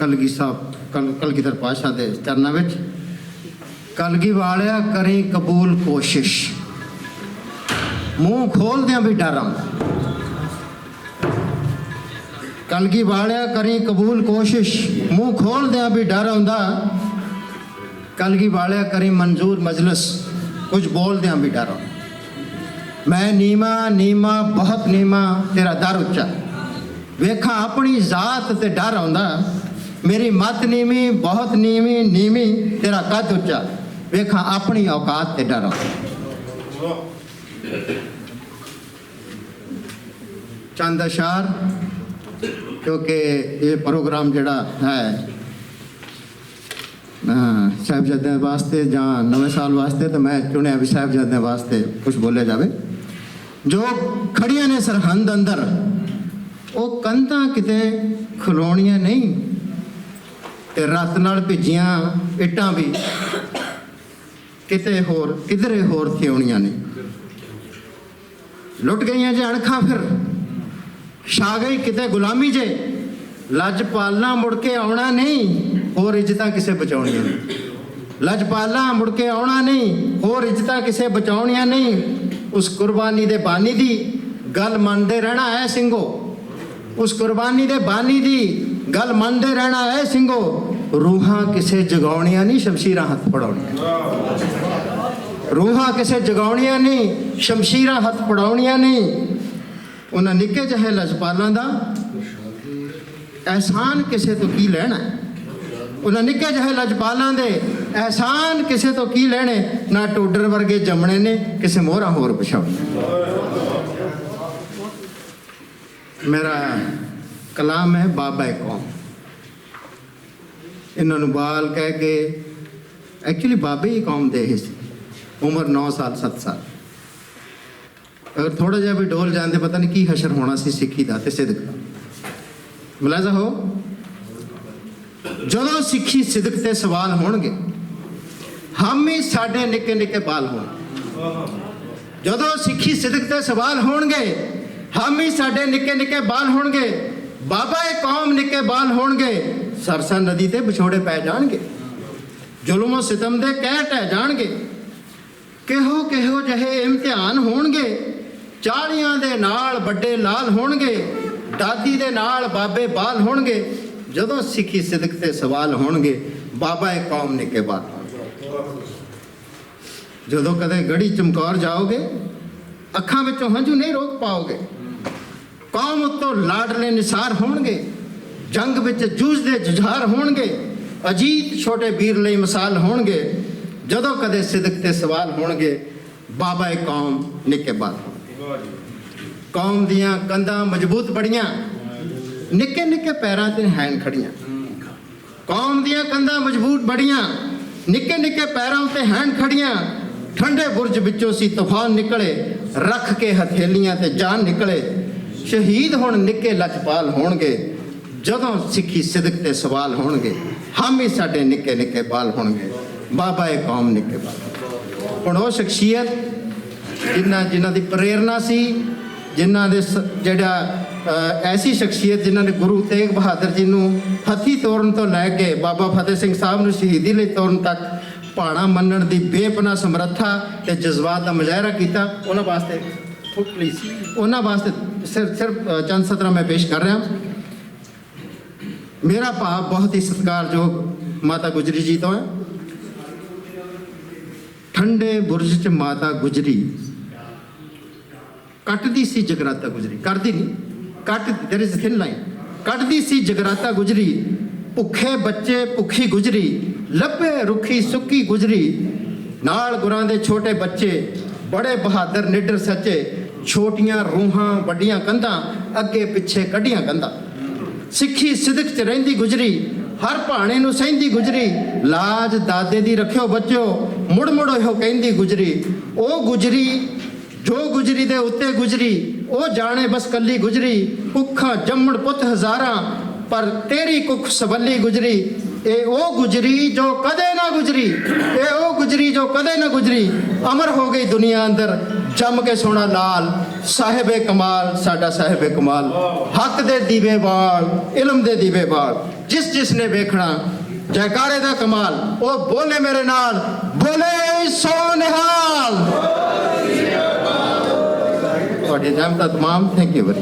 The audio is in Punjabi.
ਕਲਗੀ ਸਾਹਿਬ, ਕਲ ਕਲਗੀਧਰ ਪਾਸ਼ਾ ਦੇ ਚਰਨਾਂ ਵਿੱਚ। ਕਲਗੀ ਵਾਲਿਆ ਕਰੀ ਕਬੂਲ ਕੋਸ਼ਿਸ਼। ਮੂੰਹ ਖੋਲਦਿਆਂ ਵੀ ਡਰ ਆਉਂਦਾ। ਕਲਗੀ ਵਾਲਿਆ ਕਰੀ ਕਬੂਲ ਕੋਸ਼ਿਸ਼, ਮੂੰਹ ਖੋਲਦਿਆਂ ਵੀ ਡਰ ਆਉਂਦਾ। ਕਲਗੀ ਵਾਲਿਆ ਕਰੀ ਮਨਜ਼ੂਰ ਮਜਲਿਸ, ਕੁਝ ਬੋਲਦਿਆਂ ਵੀ ਡਰ ਆਉਂਦਾ। ਮੈਂ ਨੀਮਾ ਨੀਮਾ, ਬਹੁਤ ਨੀਮਾ, ਤੇਰਾ ਦਰ ਉੱਚਾ। ਵੇਖਾਂ ਆਪਣੀ ਜ਼ਾਤ ਤੇ ਡਰ ਆਉਂਦਾ। ਮੇਰੀ ਮਤ ਨੀਵੀਂ, ਬਹੁਤ ਨੀਵੀਂ ਨੀਵੀਂ, ਤੇਰਾ ਕੱਦ ਉੱਚਾ। ਵੇਖਾਂ ਆਪਣੀ ਔਕਾਤ ਤੇ ਡਰਾਂ। ਚੰਦ ਅਸ਼ਾਰ, ਕਿਉਂਕਿ ਇਹ ਪ੍ਰੋਗਰਾਮ ਜਿਹੜਾ ਹੈ ਸਾਹਿਬਜ਼ਾਦਿਆਂ ਵਾਸਤੇ ਜਾਂ ਨਵੇਂ ਸਾਲ ਵਾਸਤੇ, ਤਾਂ ਮੈਂ ਚੁਣਿਆ ਵੀ ਸਾਹਿਬਜ਼ਾਦਿਆਂ ਵਾਸਤੇ ਕੁਝ ਬੋਲਿਆ ਜਾਵੇ। ਜੋ ਖੜੀਆਂ ਨੇ ਸਰਹੰਦ ਅੰਦਰ, ਉਹ ਕੰਧਾਂ ਕਿਤੇ ਖਲੋਣੀਆਂ ਨਹੀਂ ਤੇ ਰਤ ਨਾਲ ਭਿੱਜੀਆਂ ਇੱਟਾਂ ਵੀ ਕਿਤੇ ਹੋਰ, ਕਿਧਰੇ ਹੋਰ ਥਿਉਣੀਆਂ ਨੇ। ਲੁੱਟ ਗਈਆਂ ਜੇ ਅਣਖਾਂ ਫਿਰ। ਛਾ ਗਈ ਕਿਤੇ ਗੁਲਾਮੀ ਜੇ। ਲੱਜ ਪਾਲਣਾ ਮੁੜ ਕੇ ਆਉਣਾ ਨਹੀਂ, ਹੋਰ ਇੱਜ਼ਤਾਂ ਕਿਸੇ ਬਚਾਉਣੀਆਂ ਨਹੀਂ ਲੱਜ ਪਾਲਣਾ ਮੁੜ ਕੇ ਆਉਣਾ ਨਹੀਂ, ਹੋਰ ਇੱਜ਼ਤਾਂ ਕਿਸੇ ਬਚਾਉਣੀਆਂ ਨਹੀਂ। ਉਸ ਕੁਰਬਾਨੀ ਦੇ ਬਾਨੀ ਦੀ ਗੱਲ ਮੰਨਦੇ ਰਹਿਣਾ ਹੈ ਸਿੰਘੋ। ਉਸ ਕੁਰਬਾਨੀ ਦੇ ਬਾਨੀ ਦੀ ਗੱਲ ਮੰਨਦੇ ਰਹਿਣਾ ਹੈ ਸਿੰਘੋ। ਰੂਹਾਂ ਕਿਸੇ ਜਗਾਉਣੀਆਂ ਨਹੀਂ, ਸ਼ਮਸ਼ੀਰਾਂ ਹੱਥ ਫੜਾਉਣੀਆਂ। ਰੂਹਾਂ ਕਿਸੇ ਜਗਾਉਣੀਆਂ ਨਹੀਂ, ਸ਼ਮਸ਼ੀਰਾਂ ਹੱਥ ਫੜਾਉਣੀਆਂ ਨਹੀਂ। ਉਹਨਾਂ ਨਿੱਕੇ ਜਿਹੇ ਲਜਪਾਲਾਂ ਦਾ ਅਹਿਸਾਨ ਕਿਸੇ ਤੋਂ ਕੀ ਲੈਣਾ ਉਹਨਾਂ ਨਿੱਕੇ ਜਿਹੇ ਲਜਪਾਲਾਂ ਦੇ ਅਹਿਸਾਨ ਕਿਸੇ ਤੋਂ ਕੀ ਲੈਣੇ? ਨਾ ਟੋਡਰ ਵਰਗੇ ਜੰਮਣੇ ਨੇ, ਕਿਸੇ ਮੋਹਰਾ ਹੋਰ ਪਛਾਉਣੇ ਮੇਰਾ ਕਲਾਮ ਹੈ ਬਾਬਾ ਕੌਮ। ਇਹਨਾਂ ਨੂੰ ਬਾਲ ਕਹਿ ਕੇ ਐਕਚੁਅਲੀ ਬਾਬੇ ਹੀ ਕੌਮ ਦੇ ਹੀ ਉਮਰ 9 ਸਾਲ 7 ਸਾਲ। ਅਗਰ ਥੋੜਾ ਜਿਹਾ ਵੀ ਡੋਲ ਜਾਂਦੇ ਪਤਾ ਨਹੀਂ ਕੀ ਹਸ਼ਰ ਹੋਣਾ ਸੀ ਸਿੱਖੀ ਦਾ ਤੇ ਸਿਦਕ ਦਾ। ਮੁਲਾਜ਼ਾ ਹੋ। ਜਦੋਂ ਸਿੱਖੀ ਸਿਦਕ ਤੇ ਸਵਾਲ ਹੋਣਗੇ, ਹਮ ਹੀ ਸਾਡੇ ਨਿੱਕੇ ਨਿੱਕੇ ਬਾਲ ਹੋਣ। ਜਦੋਂ ਸਿੱਖੀ ਸਿਦਕ ਤੇ ਸਵਾਲ ਹੋਣਗੇ, ਹਮ ਹੀ ਸਾਡੇ ਨਿੱਕੇ ਨਿੱਕੇ ਬਾਲ ਹੋਣਗੇ ਬਾਬਾ, ਇਹ ਕੌਮ ਨਿੱਕੇ ਬਾਲ ਹੋਣਗੇ। ਸਰਸਾ ਨਦੀ ਤੇ ਵਿਛੋੜੇ ਪੈ ਜਾਣਗੇ। ਜ਼ੁਲਮ ਸਿਤਮ ਦੇ ਕਹਿ ਟਹਿ ਜਾਣਗੇ। ਕਿਹੋ ਕਿਹੋ ਜਿਹੇ ਇਮਤਿਹਾਨ ਹੋਣਗੇ। ਚਾਲੀਆਂ ਦੇ ਨਾਲ ਵੱਡੇ ਲਾਲ ਹੋਣਗੇ। ਦਾਦੀ ਦੇ ਨਾਲ ਬਾਬੇ ਬਾਲ ਹੋਣਗੇ। ਜਦੋਂ ਸਿੱਖੀ ਸਿਦਕ ਤੇ ਸਵਾਲ ਹੋਣਗੇ, ਬਾਬਾ, ਇਹ ਕੌਮ ਨਿੱਕੇ ਬਾਲ ਹੋਣਗੇ। ਜਦੋਂ ਕਦੇ ਗੜੀ ਚਮਕੌਰ ਜਾਓਗੇ, ਅੱਖਾਂ ਵਿੱਚੋਂ ਹੰਝੂ ਨਹੀਂ ਰੋਕ ਪਾਓਗੇ। ਕੌਮ ਉੱਤੋਂ ਲਾਡਲੇ ਨਿਸਾਰ ਹੋਣਗੇ, ਜੰਗ ਵਿੱਚ ਜੂਝਦੇ ਜੁਝਾਰ ਹੋਣਗੇ, ਅਜੀਤ ਛੋਟੇ ਵੀਰ ਲਈ ਮਿਸਾਲ ਹੋਣਗੇ, ਜਦੋਂ ਕਦੇ ਸਿਦਕ ਤੇ ਸਵਾਲ ਹੋਣਗੇ, ਬਾਬਾ ਇਹ ਕੌਮ ਨਿੱਕੇ ਬਾਲ ਹੋਣਗੇ। ਕੌਮ ਦੀਆਂ ਕੰਧਾਂ ਮਜ਼ਬੂਤ ਬੜੀਆਂ, ਨਿੱਕੇ ਨਿੱਕੇ ਪੈਰਾਂ ਤੇ ਹੈਣ ਖੜੀਆਂ। ਕੌਮ ਦੀਆਂ ਕੰਧਾਂ ਮਜ਼ਬੂਤ ਬੜੀਆਂ, ਨਿੱਕੇ ਨਿੱਕੇ ਪੈਰਾਂ ਉੱਤੇ ਹੈਣ ਖੜੀਆਂ। ਠੰਡੇ ਬੁਰਜ ਵਿੱਚੋਂ ਸੀ ਤੂਫਾਨ ਨਿਕਲੇ, ਰੱਖ ਕੇ ਹਥੇਲੀਆਂ ਤੇ ਜਾਨ ਨਿਕਲੇ। ਸ਼ਹੀਦ ਹੁਣ ਨਿੱਕੇ ਲਜਪਾਲ ਹੋਣਗੇ, ਜਦੋਂ ਸਿੱਖੀ ਸਿਦਕ ਤੇ ਸਵਾਲ ਹੋਣਗੇ, ਹਮ ਹੀ ਸਾਡੇ ਨਿੱਕੇ ਨਿੱਕੇ ਬਾਲ ਹੋਣਗੇ, ਬਾਬਾ ਇਹ ਕੌਮ ਨਿੱਕੇ ਬਾਲ। ਹੁਣ ਉਹ ਸ਼ਖਸੀਅਤ, ਜਿਨ੍ਹਾਂ ਜਿਨ੍ਹਾਂ ਦੀ ਪ੍ਰੇਰਣਾ ਸੀ, ਜਿਨ੍ਹਾਂ ਦੇ ਸ- ਜਿਹੜਾ ਐਸੀ ਸ਼ਖਸੀਅਤ ਜਿਨ੍ਹਾਂ ਨੇ ਗੁਰੂ ਤੇਗ ਬਹਾਦਰ ਜੀ ਨੂੰ ਹੱਥੀ ਤੋਰਨ ਤੋਂ ਲੈ ਕੇ ਬਾਬਾ ਫਤਿਹ ਸਿੰਘ ਸਾਹਿਬ ਨੂੰ ਸ਼ਹੀਦੀ ਲਈ ਤੋਰਨ ਤੱਕ ਪਾਣਾ ਮੰਨਣ ਦੀ ਬੇਪਨਾ ਸਮਰੱਥਾ ਤੇ ਜਜ਼ਬਾਤ ਦਾ ਮੁਜ਼ਾਹਰਾ ਕੀਤਾ, ਉਹਨਾਂ ਵਾਸਤੇ ਪਲੀਜ਼ ਉਹਨਾਂ ਵਾਸਤੇ ਸਿਰਫ ਸਿਰਫ ਅ, ਚੰਦ ਸਤਰਾਂ ਮੈਂ ਪੇਸ਼ ਕਰ ਰਿਹਾ ਮੇਰਾ ਭਾਵ ਬਹੁਤ ਹੀ ਸਤਿਕਾਰਯੋਗ ਮਾਤਾ ਗੁਜਰੀ ਜੀ ਤੋਂ ਹੈ ਠੰਡੇ ਬੁਰਜ 'ਚ ਮਾਤਾ ਗੁਜਰੀ ਕੱਟਦੀ ਸੀ ਜਗਰਾਤਾ ਗੁਜਰੀ ਕਰਦੀ ਨਹੀਂ ਕੱਟ देयर इज ਥਿਨ ਲਾਈਨ ਕੱਟਦੀ ਸੀ ਜਗਰਾਤਾ ਗੁਜਰੀ ਭੁੱਖੇ ਬੱਚੇ ਭੁੱਖੀ ਗੁਜਰੀ ਲੱਭੇ ਰੁੱਖੀ ਸੁੱਕੀ ਗੁਜਰੀ ਨਾਲ ਗੁਰਾਂ ਦੇ ਛੋਟੇ ਬੱਚੇ ਬੜੇ ਬਹਾਦਰ ਨਿਡਰ ਸੱਚੇ ਛੋਟੀਆਂ ਰੂਹਾਂ, ਵੱਡੀਆਂ ਕੰਧਾਂ, ਅੱਗੇ ਪਿੱਛੇ ਕੱਢੀਆਂ ਕੰਧਾਂ। ਸਿੱਖੀ ਸਿਦਕ ਚ ਰਹਿੰਦੀ ਗੁਜਰੀ, ਹਰ ਭਾਣੇ ਨੂੰ ਸਹਿੰਦੀ ਗੁਜਰੀ, ਲਾਜ ਦਾਦੇ ਦੀ ਰੱਖਿਓ ਬੱਚਿਓ, ਮੁੜ ਮੁੜ ਇਹੋ ਕਹਿੰਦੀ ਗੁਜਰੀ ਉਹ ਗੁਜਰੀ, ਜੋ ਗੁਜਰੀ ਦੇ ਉੱਤੇ ਗੁਜਰੀ ਉਹ ਜਾਣੇ ਬਸ ਕੱਲੀ ਗੁਜਰੀ ਕੁੱਖਾਂ ਜੰਮਣ ਪੁੱਤ ਹਜ਼ਾਰਾਂ, ਪਰ ਤੇਰੀ ਕੁੱਖ ਸਬੱਲੀ ਗੁਜਰੀ ਇਹ ਉਹ ਗੁਜਰੀ ਜੋ ਕਦੇ ਨਾ ਗੁਜਰੀ ਇਹ ਉਹ ਗੁਜਰੀ ਜੋ ਕਦੇ ਨਾ ਗੁਜਰੀ, ਅਮਰ ਹੋ ਗਈ ਦੁਨੀਆ ਅੰਦਰ ਜੰਮ ਕੇ ਸੋਣਾ ਲਾਲ ਸਾਹਿਬੇ ਕਮਾਲ, ਸਾਡਾ ਸਾਹਿਬੇ ਕਮਾਲ। ਹੱਕ ਦੇ ਦੀਵੇ ਵਾਲ, ਇਲਮ ਦੇ ਦੀਵੇ ਵਾਲ। ਜਿਸ ਜਿਸ ਨੇ ਵੇਖਣਾ, ਜੈਕਾਰੇ ਦਾ ਕਮਾਲ, ਉਹ ਬੋਲੇ ਮੇਰੇ ਨਾਲ, ਬੋਲੇ ਸੋ ਨਿਹਾਲ। ਤੁਹਾਡੀ ਜਮ ਦਾ ਤਮਾਮ ਥੈਂਕ ਯੂ